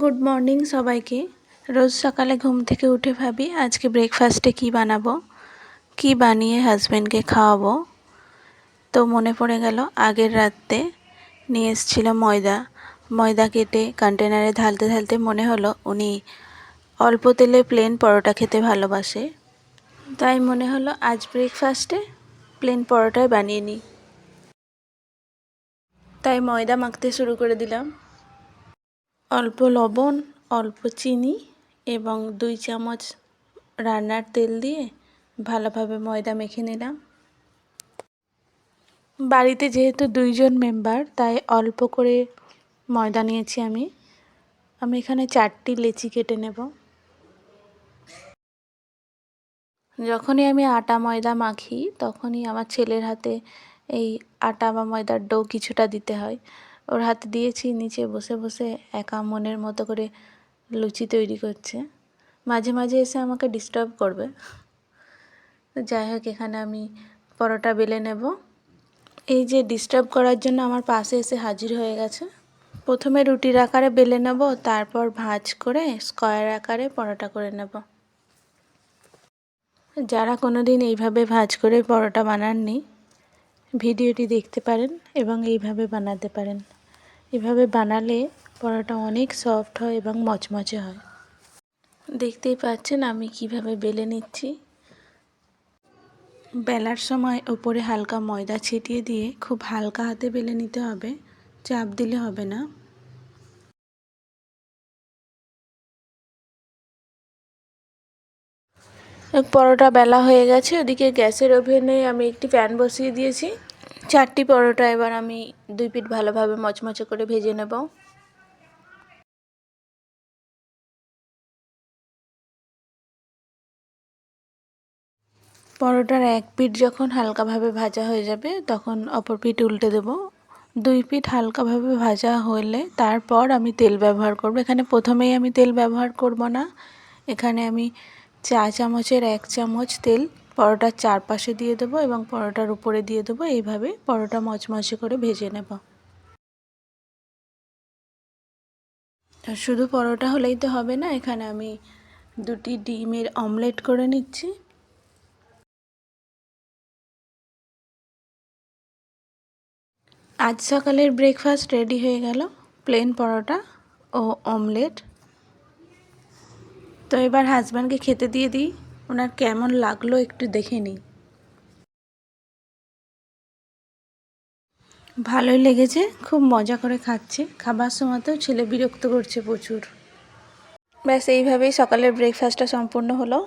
Good morning সবাইকে। রোজ সকালে ঘুম থেকে উঠে ভাবি, আজকে ব্রেকফাস্টে কি বানাবো? কি বানিয়ে হাজব্যান্ডকে খাওয়াবো? তো মনে পড়ে গেল, আগের রাতে নিয়ে এসেছিল ময়দা। ময়দা কেটে কন্টেনারে ঢালতে ঢালতে মনে হলো উনি অল্প তেলে প্লেন পরোটা খেতে ভালোবাসে। তাই মনে হলো আজ ব্রেকফাস্টে প্লেন পরোটাই বানিয়ে নিই। তাই ময়দা মাখতে শুরু করে দিলাম। অল্প লবণ, অল্প চিনি এবং দুই চামচ রান্নার তেল দিয়ে ভালোভাবে ময়দা মেখে নিলাম। বাড়িতে যেহেতু দুইজন মেম্বার, তাই অল্প করে ময়দা নিয়েছি আমি। আমি এখানে চারটি লেচি কেটে নেব। যখনই আমি আটা ময়দা মাখি, তখনই আমার ছেলের হাতে এই আটা বা ময়দার ডো কিছুটা দিতে হয়। ওর হাতে দিয়েছি, নিচে বসে বসে একা মনের মতো করে লুচি তৈরি করছে। মাঝে মাঝে এসে আমাকে ডিস্টার্ব করবে। যাই হোক, এখানে আমি পরোটা বেলে নেব। এই যে ডিস্টার্ব করার জন্য আমার পাশে এসে হাজির হয়ে গেছে। প্রথমে রুটির আকারে বেলে নেব, তারপর ভাঁজ করে স্কোয়ার আকারে পরোটা করে নেব। যারা কোনো দিন এইভাবে ভাঁজ করে পরোটা বানাননি ভিডিওটি দেখতে পারেন এবং এইভাবে বানাতে পারেন। এভাবে বানালে পরোটা অনেক সফট হয় এবং মচমচে হয়। দেখতেই পাচ্ছেন আমি কীভাবে বেলে নিচ্ছি। বেলার সময় ওপরে হালকা ময়দা ছিটিয়ে দিয়ে খুব হালকা হাতে বেলে নিতে হবে। চাপ দিলে হবে না। পরোটা বেলা হয়ে গেছে, ওদিকে গ্যাসের ওভেনে আমি একটি প্যান বসিয়ে দিয়েছি। চারটি পরোটা এবার আমি দুই পিঠ ভালোভাবে মচমচে করে ভেজে নেব। পরোটার এক পিঠ যখন হালকাভাবে ভাজা হয়ে যাবে, তখন অপর পিঠ উল্টে দেব। দুই পিঠ হালকাভাবে ভাজা হলে তারপর আমি তেল ব্যবহার করব। এখানে প্রথমেই আমি তেল ব্যবহার করব না। এখানে আমি চা চামচের এক চামচ তেল, পরোটার চারপাশে দিয়ে দেবো এবং পরোটার উপরে দিয়ে দেবো। এইভাবে পরোটা মচমচে করে ভেজে নেব। শুধু পরোটা হলেই তো হবে না, এখানে আমি দুটি ডিমের অমলেট করে নিচ্ছি। আজ সকালের ব্রেকফাস্ট রেডি হয়ে গেল। প্লেন পরোটা ও অমলেট। তো এবার হাজব্যান্ডকে খেতে দিয়ে দিই। ওনার কেমন লাগল একটু দেখে নিই। ভালোই লেগেছে, খুব মজা করে খাচ্ছে। খাবার সময়তেও ছেলে বিরক্ত করছে প্রচুর। ব্যাস, এইভাবেই সকালের ব্রেকফাস্টটা সম্পূর্ণ হলো।